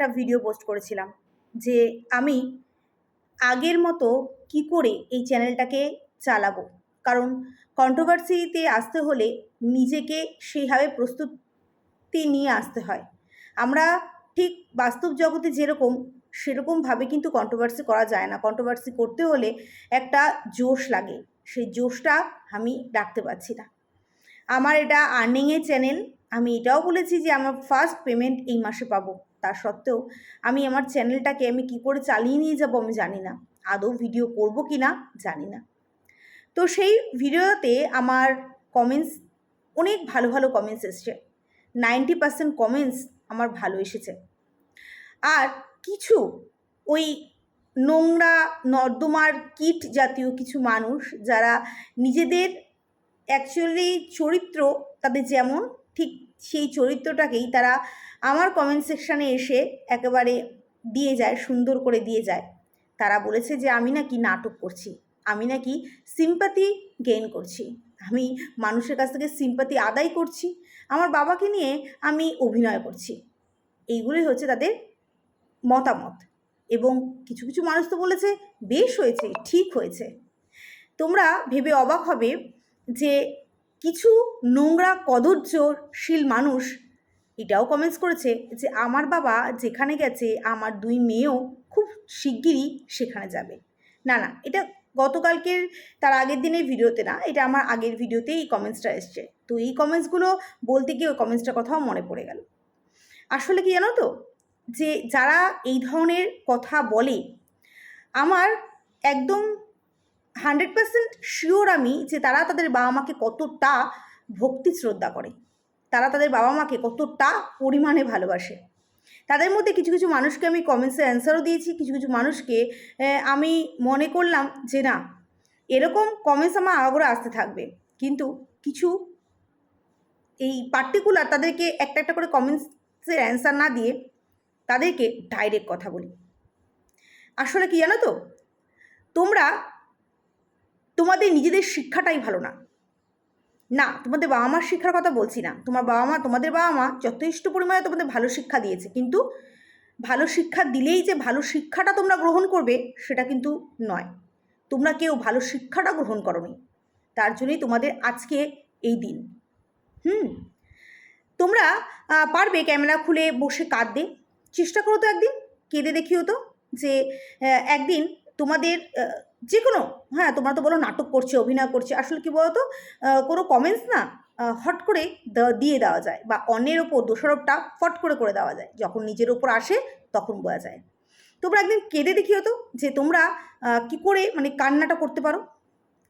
একটা video post করেছিলাম যে আমি আগের মতো কি করে এই চ্যানেলটাকে চালাবো? কারণ কন্ট্রোভার্সিতে আসতে হলে নিজেকে সেইভাবে প্রস্তুতি নিয়ে আসতে হয়। আমরা ঠিক বাস্তব জগতে যেরকম সেরকমভাবে কিন্তু কন্ট্রোভার্সি করা যায় না। কন্ট্রোভার্সি করতে হলে একটা জোশ লাগে। সেই জোশটা আমি রাখতে পারছি না। আমার এটা আর্নিংয়ের চ্যানেল আমি এটাও বলেছি যে আমার ফার্স্ট পেমেন্ট এই মাসে পাবো। তা সত্ত্বেও আমি আমার চ্যানেলটাকে আমি কী করে চালিয়ে নিয়ে যাব আমি জানি না। আদৌ ভিডিও করব কি না জানি না। তো সেই ভিডিওতে আমার কমেন্টস অনেক ভালো ভালো কমেন্টস এসছে। নাইনটি পার্সেন্ট কমেন্টস আমার ভালো এসেছে। আর কিছু ওই নোংরা নর্দমার কিট জাতীয় কিছু মানুষ যারা নিজেদের অ্যাকচুয়ালি চরিত্র তাদের যেমন ঠিক সেই চরিত্রটাকেই তারা আমার কমেন্ট সেকশানে এসে একেবারে দিয়ে যায়, সুন্দর করে দিয়ে যায়। তারা বলেছে যে, আমি নাকি নাটক করছি, আমি নাকি সিম্পাতি গেইন করছি, আমি মানুষের কাছ থেকে সিম্পাতি আদায় করছি, আমার বাবাকে নিয়ে আমি অভিনয় করছি। এইগুলোই হচ্ছে তাদের মতামত। এবং কিছু কিছু মানুষ তো বলেছে, বেশ হয়েছে, ঠিক হয়েছে। তোমরা ভেবে অবাক হবে যে, কিছু নোংরা কদর্যশীল মানুষ এটাও কমেন্টস করেছে যে, আমার বাবা যেখানে গেছে, আমার দুই মেয়েও খুব শিগগিরই সেখানে যাবে। না না, এটা গতকালকের, তার আগের দিনের ভিডিওতে না, এটা আমার আগের ভিডিওতে এই কমেন্টসটা এসছে। তো এই কমেন্টসগুলো বলতে গিয়ে ওই কমেন্টসটার কথাও মনে পড়ে গেল। আসলে কি জানো তো? যে, যারা এই ধরনের কথা বলে, আমার একদম হান্ড্রেড পার্সেন্ট শিওর আমি যে তারা তাদের বাবা মাকে কতটা ভক্তি শ্রদ্ধা করে। তারা তাদের বাবা মাকে কতটা পরিমাণে ভালোবাসে। তাদের মধ্যে কিছু কিছু মানুষকে আমি কমেন্টসে অ্যান্সারও দিয়েছি, কিছু কিছু মানুষকে আমি মনে করলাম যে না, এরকম কমেন্টস আমার আগাগোড়া আসতে থাকবে। কিন্তু কিছু এই পার্টিকুলার তাদেরকে একটা একটা করে কমেন্টসের অ্যান্সার না দিয়ে তাদেরকে ডাইরেক্ট কথা বলি। আসলে কি জানো তো? তোমরা, তোমাদের নিজেদের শিক্ষাটাই ভালো না। না, তোমাদের বাবা মার শিক্ষার কথা বলছি না। তোমার বাবা মা, তোমাদের বাবা মা যথেষ্ট পরিমাণে তোমাদের ভালো শিক্ষা দিয়েছে। কিন্তু ভালো শিক্ষা দিলেই যে ভালো শিক্ষাটা তোমরা গ্রহণ করবে, সেটা কিন্তু নয়। তোমরা কেউ ভালো শিক্ষাটা গ্রহণ করনি। তার জন্যই তোমাদের আজকে এই দিন। হুম? তোমরা পারবে ক্যামেরা খুলে বসে কাঁদতে। চেষ্টা করো তো একদিন, কেঁদে দেখিও তো যে একদিন তোমাদের যে কোনো হ্যাঁ তোমরা তো বলো নাটক করছে, অভিনয় করছে, আসলে কি বলতো কোনো কমেন্টস না হট করে দিয়ে দেওয়া যায় বা অন্যের ওপর দোষারোপটা ফট করে করে দেওয়া যায়। যখন নিজের ওপর আসে, তখন বোঝা যায়। তোমরা একদিন কেঁদে দেখি হতো যে তোমরা কি করে মানে কান্নাটা করতে পারো।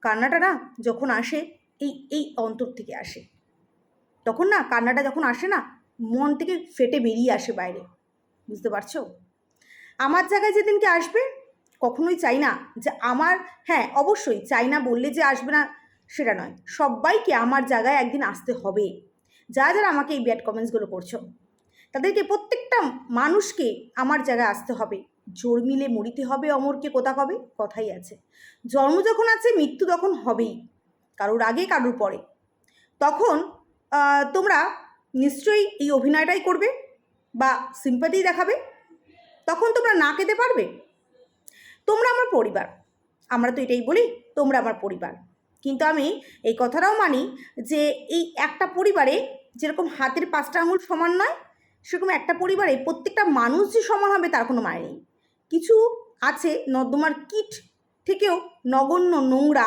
কান্নাটা না যখন আসে, এই এই অন্তর থেকে আসে। তখন না কান্নাটা যখন আসে না, মন থেকে ফেটে বেরিয়ে আসে বাইরে। বুঝতে পারছ? আমার জায়গায় যেদিনকে আসবে কখনোই চাই না যে আমার হ্যাঁ অবশ্যই চাই না বললে যে আসবে না, সেটা নয়। সবাইকে আমার জায়গায় একদিন আসতে হবে। যারা যারা আমাকে এই ব্যাড কমেন্টসগুলো করছ, তাদেরকে প্রত্যেকটা মানুষকে আমার জায়গায় আসতে হবে। জোর মিলে মরিতে হবে, অমরকে কোথা কবে কথাই আছে। জন্ম যখন আছে, মৃত্যু তখন হবেই, কারোর আগে, কারোর পরে। তখন তোমরা নিশ্চয়ই এই অভিনয়টাই করবে বা সিম্পাতি দেখাবে। তখন তোমরা না খেতে পারবে। তোমরা আমার পরিবার। আমরা তো এটাই বলি, তোমরা আমার পরিবার। কিন্তু আমি এই কথাটাও মানি যে এই একটা পরিবারে যেরকম হাতের পাঁচটা আঙুল সমান নয়, সেরকম একটা পরিবারে প্রত্যেকটা মানুষ যে সমান হবে তার কোনো মানে নেই। কিছু আছে নর্দমার কিট থেকেও নগণ্য নোংরা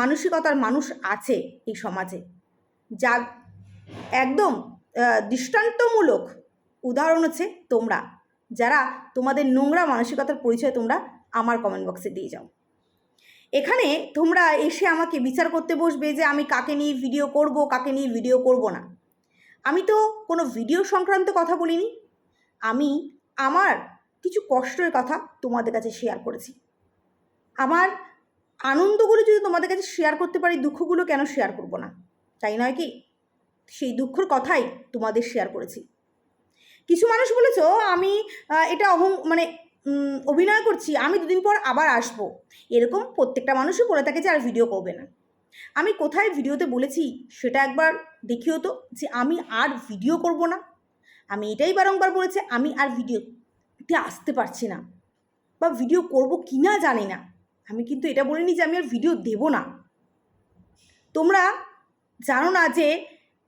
মানসিকতার মানুষ আছে এই সমাজে। যা একদম দৃষ্টান্তমূলক উদাহরণ হচ্ছে তোমরা। যারা তোমাদের নোংরা মানসিকতার পরিচয় তোমরা আমার কমেন্ট বক্সে দিয়ে যাও। এখানে তোমরা এসে আমাকে বিচার করতে বসবে যে আমি কাকে নিয়ে ভিডিও করব, কাকে নিয়ে ভিডিও করব না। আমি তো কোনো ভিডিও সংক্রান্ত কথা বলিনি। আমি আমার কিছু কষ্টের কথা তোমাদের কাছে শেয়ার করেছি। আমার আনন্দগুলো যদি তোমাদের কাছে শেয়ার করতে পারি, দুঃখগুলো কেন শেয়ার করব না? তাই নয় কি? সেই দুঃখের কথাই তোমাদের শেয়ার করেছি। কিছু মানুষ বলেছ, আমি এটা অহং মানে অভিনয় করছি, আমি দুদিন পর আবার আসব। এরকম প্রত্যেকটা মানুষই বলে থাকে যে আর ভিডিও করবে না। আমি কোথায় ভিডিওতে বলেছি, সেটা একবার দেখিও তো যে আমি আর ভিডিও করব না। আমি এটাই বারংবার বলেছি, আমি আর ভিডিওতে আসতে পারছি না। বা ভিডিও করব কি না জানি না। আমি কিন্তু এটা বলিনি যে আমি আর ভিডিও দেব না। তোমরা জানো না যে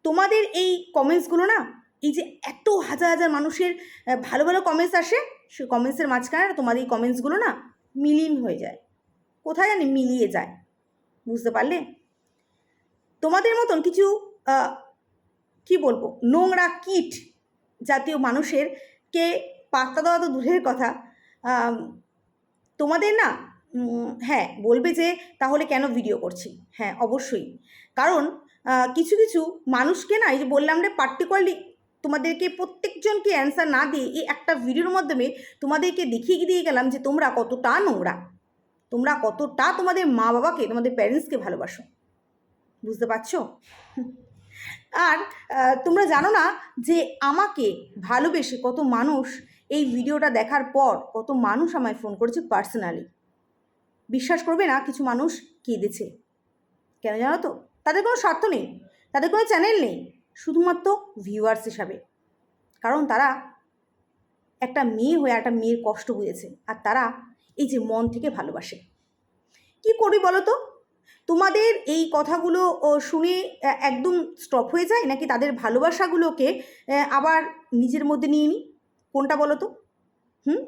তোমাদের এই কমেন্টসগুলো না, এই যে এত হাজার হাজার মানুষের ভালো ভালো কমেন্টস আসে সেই কমেন্টসের মাঝখানে না তোমাদের এই কমেন্টসগুলো না মিলিন হয়ে যায়। কোথায় জানি মিলিয়ে যায়। বুঝতে পারলে? তোমাদের মতন কিছু কি বলব, নোংরা কিট জাতীয় মানুষের কে পাত্তা দেওয়া তো দূরের কথা তোমাদের না হ্যাঁ বলবে যে তাহলে কেন ভিডিও করছি? হ্যাঁ অবশ্যই। কারণ কিছু কিছু মানুষকে না এই যে বললাম রে পার্টিকুলারলি তোমাদেরকে প্রত্যেকজনকে অ্যান্সার না দিয়ে এই একটা ভিডিওর মাধ্যমে তোমাদেরকে দেখিয়ে দিয়ে গেলাম যে তোমরা কতটা নোংরা। তোমরা কতটা তোমাদের মা বাবাকে তোমাদের প্যারেন্টসকে ভালোবাসো। বুঝতে পারছ? আর তোমরা জানো না যে আমাকে ভালোবেসে কত মানুষ এই ভিডিওটা দেখার পর কত মানুষ আমায় ফোন করেছে পার্সোনালি বিশ্বাস করবে না, কিছু মানুষ কেঁদেছে। কেন জানো তো? তাদের কোনো স্বার্থ নেই। তাদের কোনো চ্যানেল নেই। শুধুমাত্র ভিউয়ার্স হিসাবে। কারণ তারা একটা মেয়ে হয়ে একটা মেয়ের কষ্ট বুঝেছে। আর তারা এই যে মন থেকে ভালোবাসে। কি করি বলো তো তোমাদের এই কথাগুলো শুনে একদম স্টপ হয়ে যায়? নাকি তাদের ভালোবাসাগুলোকে আবার নিজের মধ্যে নিয়ে নিই কোনটা বলো তো হুম?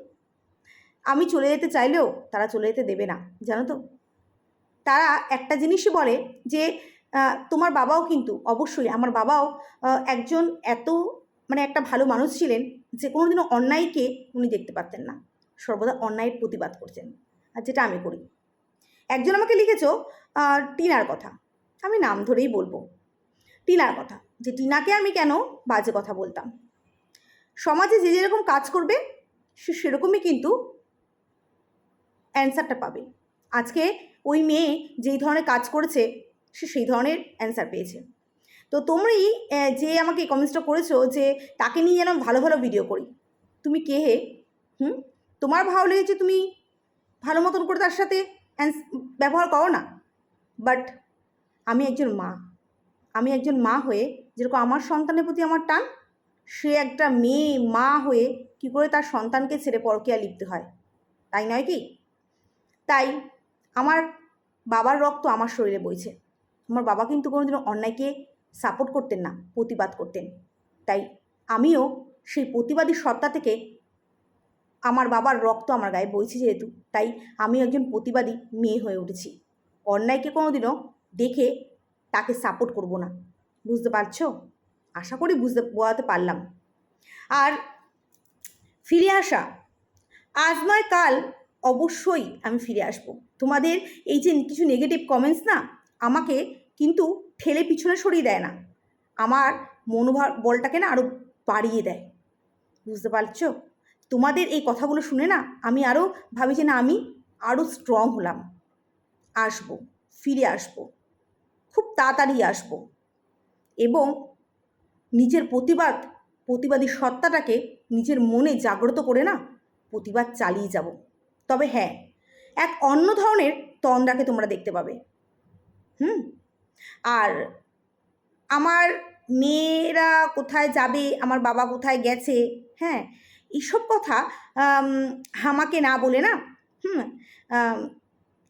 আমি চলে যেতে চাইলেও তারা চলে যেতে দেবে না। জানো তো? তারা একটা জিনিসই বলে যে তোমার বাবাও কিন্তু অবশ্যই, আমার বাবাও একজন এত মানে একটা ভালো মানুষ ছিলেন যে কোনোদিনও অন্যায়কে উনি দেখতে পারতেন না। সর্বদা অন্যায়ের প্রতিবাদ করতেন। আর যেটা আমি করি। একজন আমাকে লিখেছ টিনার কথা। আমি নাম ধরেই বলব। টিনার কথা, যে টিনাকে আমি কেন বাজে কথা বলতাম? সমাজে যে যেরকম কাজ করবে, সে সেরকমই কিন্তু অ্যান্সারটা পাবে। আজকে ওই মেয়ে যেই ধরনের কাজ করেছে সে সেই ধরনের অ্যান্সার পেয়েছে। তো তোমরাই যে আমাকে কমেন্টসটা করেছ যে তাকে নিয়ে যেন ভালো ভালো ভিডিও করি, তুমি কে হে? হুম? তোমার ভালো লেগেছে তুমি ভালো মতন করে তার সাথে ব্যবহার করো না। বাট আমি একজন মা। আমি একজন মা হয়ে যেরকম আমার সন্তানের প্রতি আমার টান, সে একটা মেয়ে, মা হয়ে কি করে তার সন্তানকে ছেড়ে পরকীয়া লিখতে হয়? তাই নয় কি? তাই আমার বাবার রক্ত আমার শরীরে বইছে। আমার বাবা কিন্তু কোনোদিনও অন্যায়কে সাপোর্ট করতেন না, প্রতিবাদ করতেন। তাই আমিও সেই প্রতিবাদী সত্তা থেকে আমার বাবার রক্ত আমার গায়ে বইছে যেহেতু, তাই আমি একজন প্রতিবাদী মেয়ে হয়ে উঠেছি। অন্যায়কে কোনোদিনও দেখে তাকে সাপোর্ট করব না। বুঝতে পারছ? আশা করি বুঝতে বোঝাতে পারলাম। আর ফিরে আসা, আজ নয় কাল অবশ্যই আমি ফিরে আসব। তোমাদের এই যে কিছু নেগেটিভ কমেন্টস না, আমাকে কিন্তু ঠেলে পিছনে সরিয়ে দেয় না। আমার মনোভাব বলটাকে না আরও বাড়িয়ে দেয়। বুঝতে পারছ? তোমাদের এই কথাগুলো শুনে না আমি আরও ভাবি যে না, আমি আরও স্ট্রং হলাম। আসব, ফিরে আসব, খুব তাড়াতাড়ি আসব। এবং নিজের প্রতিবাদ, প্রতিবাদী সত্তাটাকে নিজের মনে জাগ্রত করে না প্রতিবাদ চালিয়ে যাব। তবে হ্যাঁ এক অন্য ধরনের তন্দ্রাকে তোমরা দেখতে পাবে। হুম? আর আমার মেয়েরা কোথায় যাবে, আমার বাবা কোথায় গেছে হ্যাঁ এইসব কথা আমাকে না বলে না, হুম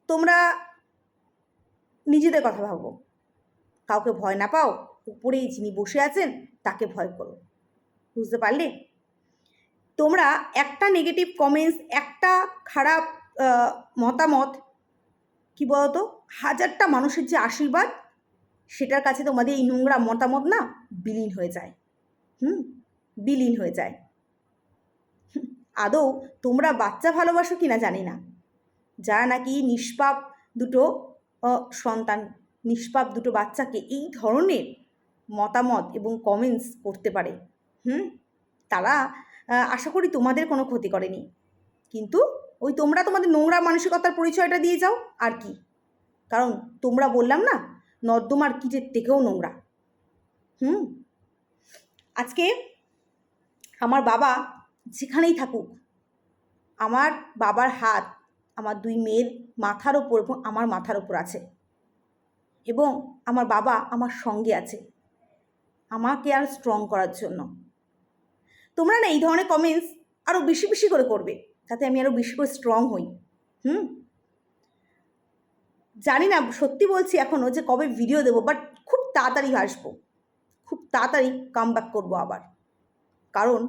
তোমরা নিজেদের কথা ভাবো। কাউকে ভয় না পাও, উপরেই যিনি বসে আছেন, তাকে ভয় করো। বুঝতে পারলে? তোমরা একটা নেগেটিভ কমেন্টস একটা খারাপ মতামত, কি বলতো, হাজারটা মানুষের যে আশীর্বাদ সেটার কাছে তোমাদের এই নোংরা মতামত না বিলীন হয়ে যায়। হুম? বিলীন হয়ে যায়। আদৌ তোমরা বাচ্চা ভালোবাসো কিনা জানি না। যারা নাকি নিষ্পাপ দুটো সন্তান, নিষ্পাপ দুটো বাচ্চাকে এই ধরনের মতামত এবং কমেন্টস করতে পারে। হুম? তারা আশা করি তোমাদের কোনো ক্ষতি করেনি। কিন্তু ওই তোমরা তোমাদের নোংরা মানসিকতার পরিচয়টা দিয়ে যাও, আর কি। কারণ তোমরা বললাম না নর্দমার কিটের থেকেও নোংরা। হুম? আজকে আমার বাবা যেখানেই থাকুক, আমার বাবার হাত আমার দুই মেয়ের মাথার ওপর এবং আমার মাথার ওপর আছে এবং আমার বাবা আমার সঙ্গে আছে। আমাকে আর স্ট্রং করার জন্য। তোমরা না এই ধরনের কমেন্টস আরও বেশি বেশি করে করবে তাতে আমি আরও বেশি করে স্ট্রং হই। হুম? জানি না, সত্যি বলছি এখনও যে কবে ভিডিও দেবো বাট খুব তাড়াতাড়ি আসব। খুব তাড়াতাড়ি কাম ব্যাক করব আবার। কারণ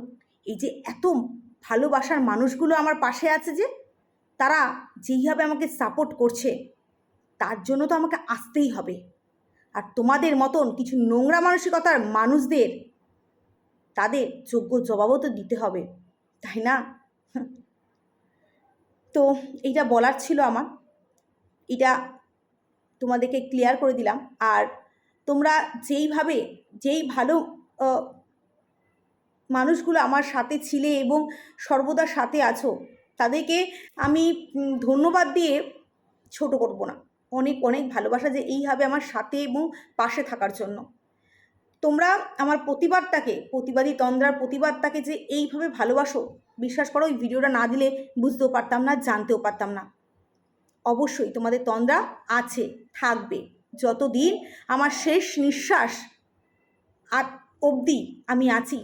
এই যে এত ভালোবাসার মানুষগুলো আমার পাশে আছে যে, তারা যেইভাবে আমাকে সাপোর্ট করছে, তার জন্য তো আমাকে আসতেই হবে। আর তোমাদের মতন কিছু নোংরা মানসিকতার মানুষদের, তাদের যোগ্য জবাবও তো দিতে হবে, তাই না? তো এইটা বলার ছিল আমার। এটা তোমাদেরকে ক্লিয়ার করে দিলাম। আর তোমরা যেইভাবে, যেই ভালো মানুষগুলো আমার সাথে ছিলে এবং সর্বদা সাথে আছো, তাদেরকে আমি ধন্যবাদ দিয়ে ছোট করব না। অনেক অনেক ভালোবাসা যে এইভাবে আমার সাথে এবং পাশে থাকার জন্য। তোমরা আমার প্রতিবাদটাকে, প্রতিবাদী তন্দ্রার প্রতিবাদটাকে যে এইভাবে ভালোবাসো, বিশ্বাস করো ওই ভিডিওটা না দিলে বুঝতেও পারতাম না, জানতেও পারতাম না। অবশ্যই তোমাদের তন্দ্রা আছে, থাকবে। যতদিন আমার শেষ নিঃশ্বাস আর অবধি আমি আছি,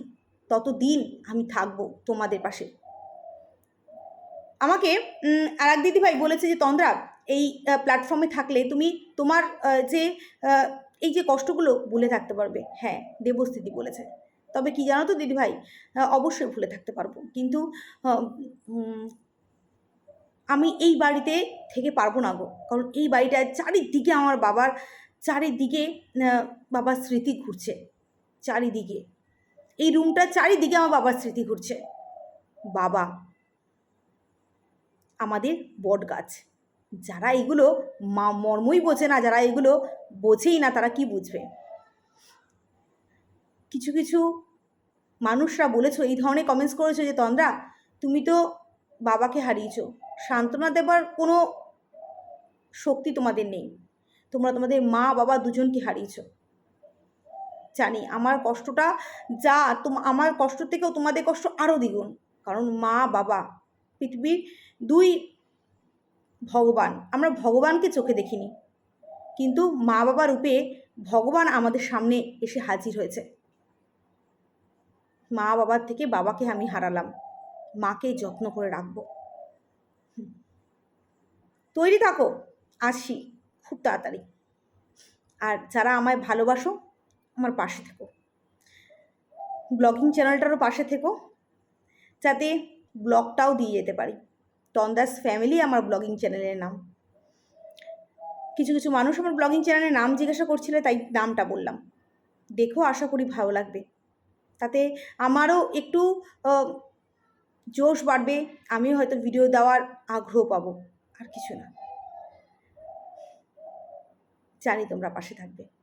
ততদিন আমি থাকব তোমাদের পাশে। আমাকে আর এক দিদিভাই বলেছে যে, তন্দ্রা, এই প্ল্যাটফর্মে থাকলে তুমি তোমার যে এই যে কষ্টগুলো ভুলে থাকতে পারবে। হ্যাঁ দেবস্থিতি বলেছে। তবে কি জানো তো দিদিভাই অবশ্যই ভুলে থাকতে পারব। কিন্তু আমি এই বাড়িতে থেকে পারব না গো। কারণ এই বাড়িটায় চারিদিকে আমার বাবার, চারিদিকে বাবার স্মৃতি ঘুরছে। চারিদিকে। এই রুমটা চারিদিকে আমার বাবার স্মৃতি ঘুরছে। বাবা। আমাদের বট গাছ। যারা এগুলো মা মর্মই বোঝে না, যারা এগুলো বোঝেই না, তারা কি বুঝবে? কিছু কিছু মানুষরা বলেছ, এই ধরনের কমেন্টস করেছ যে, তন্দ্রা, তুমি তো বাবাকে হারিয়েছো। সান্ত্বনা দেবার কোনো শক্তি তোমাদের নেই। তোমরা তোমাদের মা, বাবা দুজনকে হারিয়েছ। জানি, আমার কষ্টটা যা, তোম, আমার কষ্ট থেকেও তোমাদের কষ্ট আরও দ্বিগুণ। কারণ মা, বাবা, পৃথিবীর দুই ভগবান। আমরা ভগবানকে চোখে দেখিনি। কিন্তু মা, বাবা রূপে ভগবান আমাদের সামনে এসে হাজির হয়েছে। মা, বাবার থেকে বাবাকে আমি হারালাম। মাকে যত্ন করে রাখব। তৈরি থাকো, আসি খুব তাড়াতাড়ি। আর যারা আমায় ভালোবাসো, আমার পাশে থেকো। ব্লগিং চ্যানেলটারও পাশে থেকো, যাতে ব্লগটাও দিয়ে যেতে পারি। তন্দাস ফ্যামিলি আমার ব্লগিং চ্যানেলের নাম। কিছু কিছু মানুষ আমার ব্লগিং চ্যানেলের নাম জিজ্ঞাসা করছিলে, তাই নামটা বললাম। দেখো, আশা করি ভালো লাগবে। তাতে আমারও একটু জোশ বাড়বে, আমিও হয়তো ভিডিও দেওয়ার আগ্রহ পাবো। আর কিছু না। জানি তোমরা পাশে থাকবে।